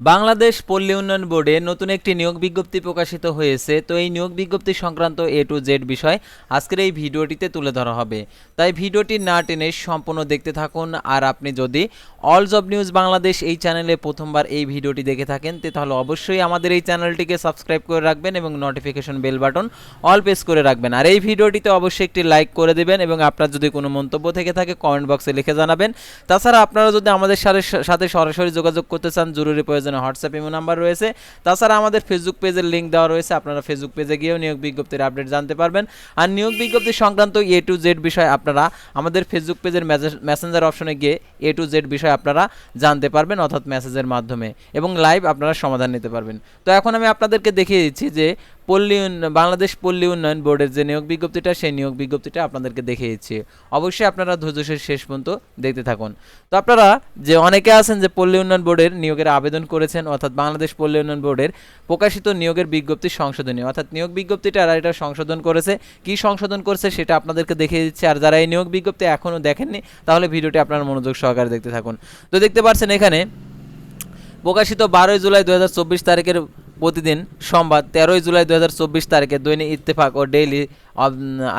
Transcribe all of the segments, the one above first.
বাংলাদেশ পল্লী উন্নয়ন বোর্ডে নতুন একটি নিয়োগ বিজ্ঞপ্তি প্রকাশিত হয়েছে। তো এই নিয়োগ বিজ্ঞপ্তি সংক্রান্ত এ টু জেড বিষয় আজকের এই ভিডিওটিতে তুলে ধরা হবে। তাই ভিডিওটি না টেনে সম্পূর্ণ দেখতে থাকুন। আর আপনি যদি অল জব নিউজ বাংলাদেশ এই চ্যানেলে প্রথমবার এই ভিডিওটি দেখে থাকেন তাহলে অবশ্যই আমাদের এই চ্যানেলটিকে সাবস্ক্রাইব করে রাখবেন এবং notification bell button all press করে রাখবেন। আর এই ভিডিওটিতে অবশ্যই একটি লাইক করে দেবেন এবং আপনার যদি কোনো মন্তব্য থেকে থাকে, কমেন্ট বক্সে লিখে জানাবেন। তাছাড়া আপনারা যদি আমাদের সাথে সরাসরি যোগাযোগ করতে চান, জরুরি প্রয়োজনে হোয়াটসঅ্যাপ ইমো নাম্বার রয়েছে। তাছাড়া আমাদের ফেসবুক পেজের লিঙ্ক দেওয়া রয়েছে, আপনারা ফেসবুক পেজে গিয়েও নিয়োগ বিজ্ঞপ্তির আপডেট জানতে পারবেন। আর নিয়োগ বিজ্ঞপ্তি সংক্রান্ত এ টু জেড বিষয় আপনারা আমাদের ফেসবুক পেজের মেসেঞ্জার অপশনে গিয়ে এ টু জেড বিষয় আপনারা জানতে পারবেন, অর্থাৎ মেসেজের মাধ্যমে। এবং লাইভ আপনারা সমাধান নিতে পারবেন। তো এখন আমি আপনাদেরকে দেখিয়ে দিচ্ছি যে পল্লী বাংলাদেশ পল্লী উন্নয়ন বোর্ডের যে নিয়োগ বিজ্ঞপ্তিটা, সেই নিয়োগ বিজ্ঞপ্তিটা আপনাদেরকে দেখিয়ে দিচ্ছি অবশ্যই আপনারা ধৈর্যশের শেষ পর্যন্ত দেখতে থাকুন। তো আপনারা যে অনেকে আছেন যে পল্লী উন্নয়ন বোর্ডের নিয়োগের আবেদন করেছেন, অর্থাৎ বাংলাদেশ পল্লী উন্নয়ন বোর্ডের প্রকাশিত নিয়োগের বিজ্ঞপ্তি সংশোধনী অর্থাৎ নিয়োগ বিজ্ঞপ্তিটা এটা সংশোধন করেছে। কি সংশোধন করেছে সেটা আপনাদেরকে দেখিয়ে দিচ্ছে, আর যারা এই নিয়োগ বিজ্ঞপ্তি এখনও দেখেননি, তাহলে ভিডিওটি আপনারা মনোযোগ সহকারে দেখতে থাকুন। তো দেখতে পাচ্ছেন এখানে প্রকাশিত বারোই জুলাই দু হাজার চব্বিশ তারিখের প্রতিদিন সোমবার তেরোই জুলাই দু হাজার চব্বিশ তারিখে দৈনিক ইত্তেফাক ও ডেইলি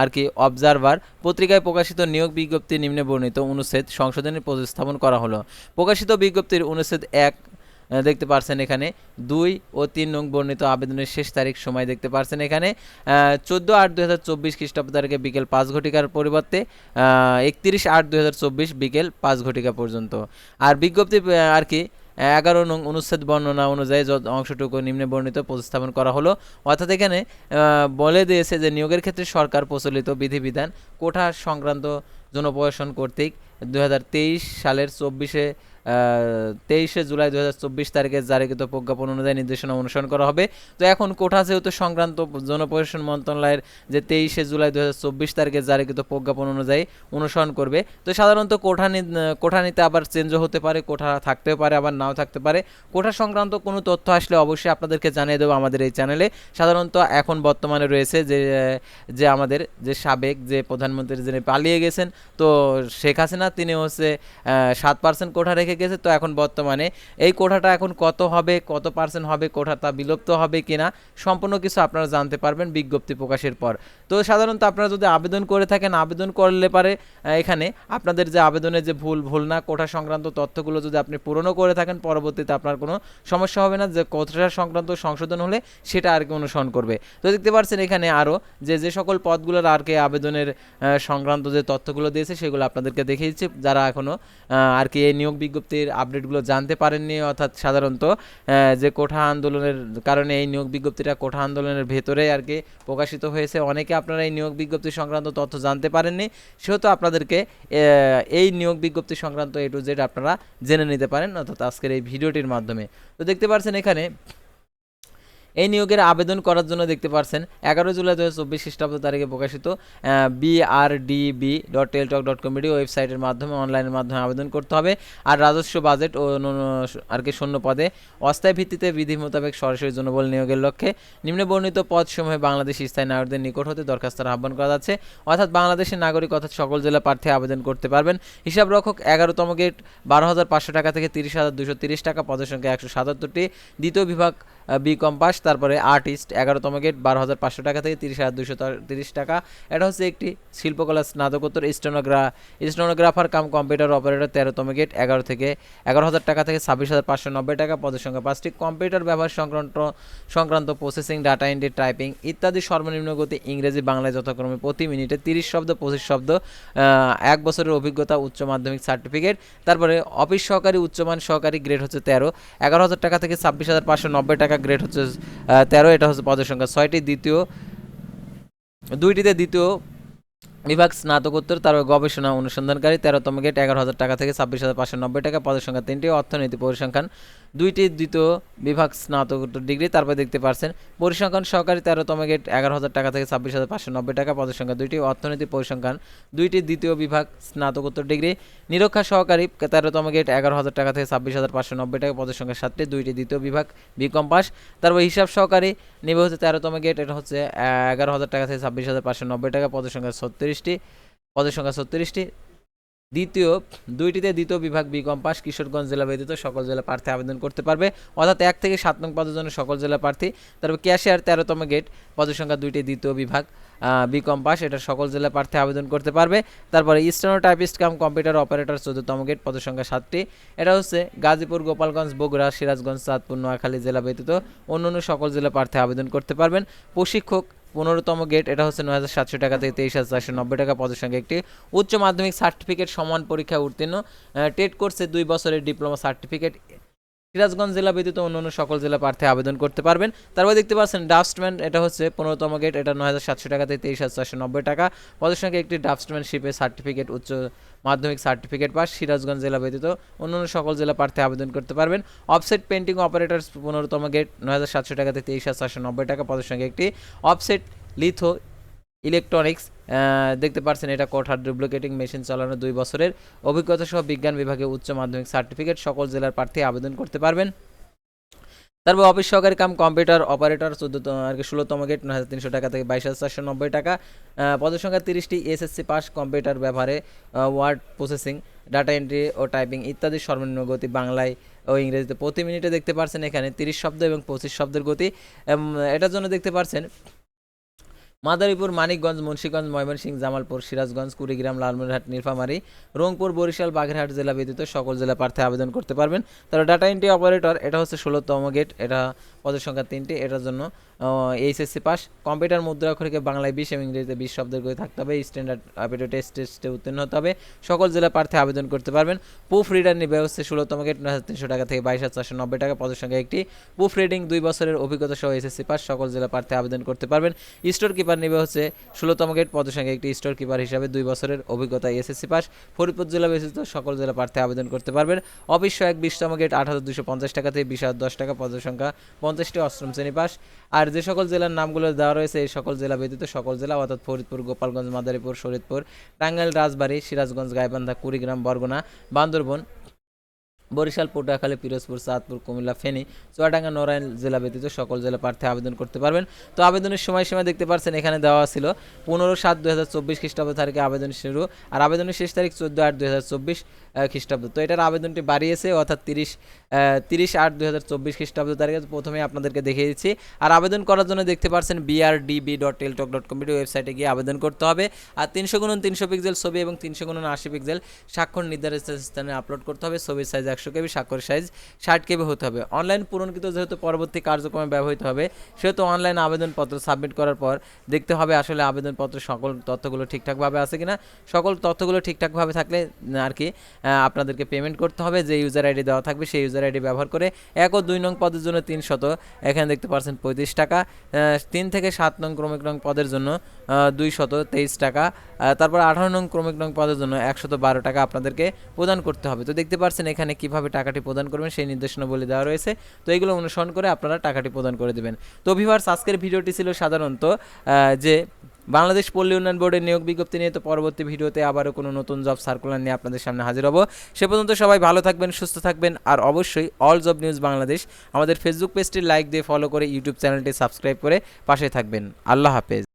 আর কি অবজারভার পত্রিকায় প্রকাশিত নিয়োগ বিজ্ঞপ্তি নিম্নে বর্ণিত অনুচ্ছেদ সংশোধনী প্রতিস্থাপন করা হলো। প্রকাশিত বিজ্ঞপ্তির অনুচ্ছেদ এক দেখতে পারছেন এখানে। দুই ও তিন নং বর্ণিত আবেদনের শেষ তারিখ সময় দেখতে পারছেন এখানে। চোদ্দ আট দু হাজার চব্বিশ খ্রিস্টাব্দ তারিখে বিকেল পাঁচ ঘটিকার পরিবর্তে একত্রিশ আট দু হাজার চব্বিশ বিকেল পাঁচ ঘটিকা পর্যন্ত। আর বিজ্ঞপ্তি আর কি এগারো নং অনুচ্ছেদ বর্ণনা অনুযায়ী অংশটুকু নিম্নে বর্ণিত প্রতিস্থাপন করা হলো। অর্থাৎ এখানে বলে দিয়েছে যে নিয়োগের ক্ষেত্রে সরকার প্রচলিত বিধিবিধান কোঠা সংক্রান্ত জনপ্রশাসন কর্তৃক দু হাজার তেইশ সালের চব্বিশে তেইশে জুলাই দু হাজার চব্বিশ তারিখে জারিকৃত প্রজ্ঞাপন অনুযায়ী নির্দেশনা অনুসরণ করা হবে। তো এখন কোঠা যেহেতু সংক্রান্ত জনপ্রশাসন মন্ত্রণালয়ের যে তেইশে জুলাই দু হাজার চব্বিশ তারিখে জারিকৃত প্রজ্ঞাপন অনুযায়ী অনুসরণ করবে। তো সাধারণত কোঠা কোঠা নিতে আবার চেঞ্জও হতে পারে, কোঠা থাকতেও পারে, আবার নাও থাকতে পারে। কোঠা সংক্রান্ত কোনো তথ্য আসলে অবশ্যই আপনাদেরকে জানিয়ে দেবো আমাদের এই চ্যানেলে। সাধারণত এখন বর্তমানে রয়েছে যে যে আমাদের যে সাবেক যে প্রধানমন্ত্রী যিনি পালিয়ে গেছেন, তো শেখ হাসিনা, তিনি হচ্ছে সাত পার্সেন্ট কোঠা রেখে গেছে তো এখন বর্তমানে এই কোঠাটা এখন কত হবে, কত পার্সেন্ট হবে, কোঠাটা বিলুপ্ত হবে কিনা, সম্পূর্ণ কিছু আপনারা জানতে পারবেন বিজ্ঞপ্তি প্রকাশের পর। তো সাধারণত আপনারা যদি আবেদন করে থাকেন, আবেদন করলে পারে এখানে আপনাদের যে আবেদনের যে ভুল ভুল না, কোঠা সংক্রান্ত তথ্যগুলো যদি আপনি পূরণও করে থাকেন, পরবর্তীতে আপনার কোনো সমস্যা হবে না। যে কোঠা সংক্রান্ত সংশোধন হলে সেটা আর কি অনুসরণ করবে। তো দেখতে পাচ্ছেন এখানে আরও যে যে সকল পদগুলোর আর কি আবেদনের সংক্রান্ত যে তথ্যগুলো দিয়েছে, সেগুলো আপনাদেরকে দেখিয়ে দিচ্ছি যারা এখনও আর কি এই নিয়োগ বিজ্ঞপ্তির আপডেটগুলো জানতে পারেননি, অর্থাৎ সাধারণত যে কোঠা আন্দোলনের কারণে এই নিয়োগ বিজ্ঞপ্তিটা কোঠা আন্দোলনের ভেতরে আর কি প্রকাশিত হয়েছে, অনেকে আপনারা এই নিয়োগ বিজ্ঞপ্তি সংক্রান্ত তথ্য জানতে পারেননি, সেহেতু আপনাদেরকে এই নিয়োগ বিজ্ঞপ্তি সংক্রান্ত এ টু জেড আপনারা জেনে নিতে পারেন, অর্থাৎ আজকের এই ভিডিওটির মাধ্যমে। তো দেখতে পাচ্ছেন এখানে এই নিয়োগের আবেদন করার জন্য দেখতে পাচ্ছেন এগারো জুলাই দু হাজার চব্বিশ খ্রিস্টাব্দ তারিখে প্রকাশিত বিআরডিবি ডট টেলটক ডট কমেডি ওয়েবসাইটের মাধ্যমে অনলাইনের মাধ্যমে আবেদন করতে হবে। আর রাজস্ব বাজেট ও আর কি শূন্য পদে অস্থায়ী ভিত্তিতে বিধি মোতাবেক সরাসরি জনবল নিয়োগের লক্ষ্যে নিম্নে বর্ণিত পদসমূহে বাংলাদেশ স্থায়ী নাগরিকদের নিকট হতে দরখাস্তের আহ্বান করা যাচ্ছে। অর্থাৎ বাংলাদেশের নাগরিক অর্থাৎ সকল জেলা প্রার্থী আবেদন করতে পারবেন। হিসাব রক্ষক এগারোতম গেট, বারো হাজার পাঁচশো টাকা থেকে তিরিশ হাজার দুশো তিরিশ টাকা, পদের সংখ্যা একশো সাতাত্তরটি। দ্বিতীয় বিভাগ বি কম্পাস তারপরে আর্টিস্ট, এগারোতম গেট, বারো হাজার পাঁচশো টাকা থেকে তিরিশ হাজার দুশো তিরিশ টাকা। এটা হচ্ছে একটি শিল্পকলা স্নাতকোত্তর স্টেনোগ্রা স্টেনোগ্রাফার কাম কম্পিউটার অপারেটর, তেরোতম গেট, এগারো থেকে এগারো হাজার টাকা থেকে ছাব্বিশ হাজার পাঁচশো নব্বই টাকা পদের সংখ্যা পাঁচটি কম্পিউটার ব্যবহার সংক্রান্ত সংক্রান্ত প্রসেসিং ডাটা এন্ট্রি টাইপিং ইত্যাদি সর্বনিম্ন গতি ইংরেজি বাংলায় যথাক্রমে প্রতি মিনিটে তিরিশ শব্দ, পঁচিশ শব্দ এক বছরের অভিজ্ঞতা, উচ্চ মাধ্যমিক সার্টিফিকেট তারপরে অফিস সহকারী, উচ্চমান সহকারী গ্রেড হচ্ছে তেরো। এগারো হাজার টাকা থেকে ছাব্বিশ হাজার পাঁচশো নব্বই টাকা গ্রেড হচ্ছে তেরো, এটা হচ্ছে পদের সংখ্যা। ছয়টি দ্বিতীয়, দুইটিতে দ্বিতীয় বিভাগ স্নাতকোত্তর, তার গবেষণা অনুসন্ধানকারী, তেরোতম গেট এগারো হাজার টাকা থেকে ছাব্বিশ হাজার পাঁচশো নব্বই টাকা, পদের সংখ্যা তিনটি, অর্থনীতি পরিসংখ্যান দুইটি দ্বিতীয় বিভাগ স্নাতকোত্তর ডিগ্রি, তারপর দেখতে পারছেন পরিসংখ্যান সহকারী তেরোতম গেট এগারো হাজার টাকা থেকে ছাব্বিশ হাজার পাঁচশো নব্বই টাকা পদের সংখ্যা দুইটি, অর্থনীতি পরিসংখ্যান দুইটি, দ্বিতীয় বিভাগ স্নাতকোত্তর ডিগ্রি, নিরক্ষা সহকারী তেরোতম গেট এগারো হাজার টাকা থেকে ছাব্বিশ হাজার পাঁচশো নব্বই টাকা পদের সংখ্যা সাতটি, দুইটি দ্বিতীয় বিভাগ বিকম পাস। তারপর হিসাব সহকারী নেবে হচ্ছে তেরোতম গেট, এটা হচ্ছে এগারো হাজার টাকা থেকে ছাব্বিশ হাজার পাঁচশো নব্বই টাকা পদের সংখ্যা ছত্রিশটি পদের সংখ্যা ছত্রিশটি দ্বিতীয়, দুইটিতে দ্বিতীয় বিভাগ বি কম পাস, কিশোরগঞ্জ জেলা ব্যতীত সকল জেলা প্রার্থী আবেদন করতে পারবে। অর্থাৎ এক থেকে সাত নং পদের জন্য সকল জেলা প্রার্থী। তারপর ক্যাশিয়ার তেরোতম গেট পদের সংখ্যা দুইটি দ্বিতীয় বিভাগ বি কম পাস, এটা সকল জেলা প্রার্থী আবেদন করতে পারবে। তারপরে steno typist cum computer operator চোদ্দতম গেট পদের সংখ্যা সাতটি। এটা হচ্ছে গাজীপুর, গোপালগঞ্জ, বগুড়া, সিরাজগঞ্জ, চাঁদপুর, নোয়াখালী জেলা ব্যতীত অন্য সকল জেলা প্রার্থী আবেদন করতে পারবেন। প্রশিক্ষক পনেরোতম গেট, এটা হচ্ছে নয় হাজার সাতশো টাকা থেকে তেইশ হাজার চারশো নব্বই টাকা পদের সঙ্গে একটি উচ্চ মাধ্যমিক সার্টিফিকেট সমান পরীক্ষা উত্তীর্ণ। টেট কোর্সে দুই বছরের ডিপ্লোমা সার্টিফিকেট সিরাজগঞ্জ জেলা ব্যতীত অন্যান্য সকল জেলা প্রার্থী আবেদন করতে পারবেন। তারপর দেখতে পাচ্ছেন ডাস্টম্যান এটা হচ্ছে পনেরোতম গেট এটা নয় হাজার সাতশো টাকা থেকে তেইশ হাজার চারশো নব্বই টাকা। পদের সঙ্গে একটি ডাস্টম্যানশিপের সার্টিফিকেট উচ্চ মাধ্যমিক সার্টিফিকেট পাস সিরাজগঞ্জ জেলা ব্যতীত অন্যান্য সকল জেলা প্রার্থী আবেদন করতে পারবেন। অফসেট পেন্টিং অপারেটর পনেরোতম গেট নয় হাজার সাতশো টাকা থেকে তেইশ হাজার চারশো নব্বই টাকা। পদের সঙ্গে একটি অফসেট লিথো ইলেকট্রনিক্স দেখতে পাচ্ছেন এটা কোঠার ডুপ্লিকেটিং মেশিন চালানো দুই বছরের অভিজ্ঞতা সহ বিজ্ঞান বিভাগে উচ্চ মাধ্যমিক সার্টিফিকেট, সকল জেলার প্রার্থী আবেদন করতে পারবেন। তারপর অফিস সহকারী কাম কম্পিউটার অপারেটর, চোদ্দতম আর কি ষোলোতম গেট নয় হাজার তিনশো টাকা থেকে বাইশ হাজার চারশো নব্বই টাকা। পদের সংখ্যা তিরিশটি, এসএসসি পাস, কম্পিউটার ব্যবহারে ওয়ার্ড প্রসেসিং, ডাটা এন্ট্রি ও টাইপিং ইত্যাদি সর্বনিম্ন গতি বাংলায় ও ইংরেজিতে প্রতি মিনিটে দেখতে পাচ্ছেন এখানে তিরিশ শব্দ এবং পঁচিশ শব্দের গতি। এটার জন্য দেখতে পাচ্ছেন মাদারীপুর, মানিকগঞ্জ, মুন্সীগঞ্জ, ময়মনসিংহ, জামালপুর, সিরাজগঞ্জ, কুড়িগ্রাম, লালমনিরহাট, নীলফামারী, রংপুর, বরিশাল, বাগেরহাট জেলা ব্যতীত সকল জেলা প্রার্থী আবেদন করতে পারবেন। তারা ডাটা এন্ট্রি অপারেটর এটা হচ্ছে ষোলোতম গেট এটা পদের সংখ্যা তিনটি। এটার জন্য এইচএসসি পাস। কম্পিউটার মুদ্রা অক্ষরকে বাংলায় বিশ এবং ইংরেজিতে বিশ শব্দের করে থাকতে হবে। স্ট্যান্ডার্ড অ্যাপিটো টেস্ট, টেস্টে উত্তীর্ণ হতে হবে। সকল জেলা প্রার্থী আবেদন করতে পারবেন। প্রুফ রিডার হচ্ছে ষোলোতম গেট, নয় হাজার তিনশো টাকা থেকে বাইশ হাজার চারশো নব্বই টাকা পদের সংখ্যা একটি। প্রুফ রিডিং দুই বছরের অভিজ্ঞতা সহ এসএসসি পাস। সকল জেলা প্রার্থী আবেদন করতে পারবেন। স্টোর কিপার নিবে হচ্ছে ষোলোতম গেট, পদের সংখ্যা একটি স্টোর কিপার হিসাবে দুই বছরের অভিজ্ঞতা এসএসসি পাস। ফরিদপুর জেলা ব্যতীত সকল জেলা প্রার্থী আবেদন করতে পারবেন। অফিস এক বিশতম গেট, আট হাজার দুশো পঞ্চাশ টাকা থেকে বিশ হাজার দশ টাকা পদের সংখ্যা পঞ্চাশটি অষ্টম শ্রেণি পাস। আর যে সকল জেলার নামগুলো দেওয়া রয়েছে, এই সকল জেলা ব্যতীত সকল জেলা, অর্থাৎ ফরিদপুর, গোপালগঞ্জ, মাদারীপুর শরীদপুর টাঙ্গাইল, রাজবাড়ী, সিরাজগঞ্জ, গাইবান্ধা, কুড়িগ্রাম, বরগুনা, বান্দরবন বরিশাল, পটুয়াখালী, পিরোজপুর, চাঁদপুর, কুমিল্লা, ফেনী, চুয়াডাঙ্গা, নড়াইল জেলা ব্যতীত সকল জেলা প্রার্থী আবেদন করতে পারবেন। তো আবেদনের সময়সীমা দেখতে পাচ্ছেন, এখানে দেওয়া ছিল পনেরো সাত দুই হাজার চব্বিশ খ্রিস্টাব্দ তারিখে আবেদন শুরু আর আবেদনের শেষ তারিখ চোদ্দ আট দুই হাজার চব্বিশ খ্রিস্টাব্দ। তো এটার আবেদনটি বাড়িয়েছে, অর্থাৎ তিরিশ তিরিশ আট দুই হাজার চব্বিশ খ্রিস্টাব্দ তারিখে প্রথমে আপনাদেরকে দেখিয়ে দিচ্ছি। আর আবেদন করার জন্য দেখতে পাচ্ছেন BRDB dot Teletalk dot com ওয়েবসাইটে গিয়ে আবেদন করতে হবে। আর তিনশো গুণন তিনশো পিক্সেল ছবি এবং তিনশো গুণন আশি পিক্সেল স্বাক্ষর নির্ধারিত স্থানে আপলোড করতে হবে। ছবির সাইজ একশো কেবি স্বাক্ষর সাইজ ষাট কেবি হতে হবে। অনলাইন পূরণকৃত যেহেতু পরবর্তী কার্যক্রমে ব্যবহৃত হবে, সেহেতু অনলাইন আবেদনপত্র সাবমিট করার পর দেখতে হবে আসলে আবেদনপত্র সকল তথ্যগুলো ঠিকঠাকভাবে আছে কিনা। সকল তথ্যগুলো ঠিকঠাকভাবে থাকলে আর কি আপনাদেরকে পেমেন্ট করতে হবে। যে ইউজার আইডি দেওয়া থাকবে সেই ইউজার আইডি ব্যবহার করে এক ও দুই নং পদের জন্য তিনশত এখানে দেখতে পাচ্ছেন পঁয়ত্রিশ টাকা। তিন থেকে সাত নং ক্রমিক নং পদের জন্য দুই শত তেইশ টাকা। তারপর আঠারো নং ক্রমিক নং পদের জন্য একশত বারো টাকা আপনাদেরকে প্রদান করতে হবে। তো দেখতে পাচ্ছেন এখানে কীভাবে টাকাটি প্রদান করবেন সেই নির্দেশনা বলে দেওয়া রয়েছে। তো এগুলো অনুসরণ করে আপনারা টাকাটি প্রদান করে দেবেন। তো ভিভার্স আজকের ভিডিওটি ছিল সাধারণত যে বাংলাদেশ পল্লী উন্নয়ন বোর্ডের নিয়োগ বিজ্ঞপ্তি নিয়ে। তো পরবর্তী ভিডিওতে আবারও কোনো নতুন জব সার্কুলার নিয়ে আপনাদের সামনে হাজির হব। সে পর্যন্ত সবাই ভালো থাকবেন, সুস্থ থাকবেন, আর অবশ্যই অল জব নিউজ বাংলাদেশ। আমাদের ফেসবুক পেজটি লাইক দিয়ে ফলো করে ইউটিউব চ্যানেলটি সাবস্ক্রাইব করে পাশে থাকবেন। আল্লাহ হাফেজ।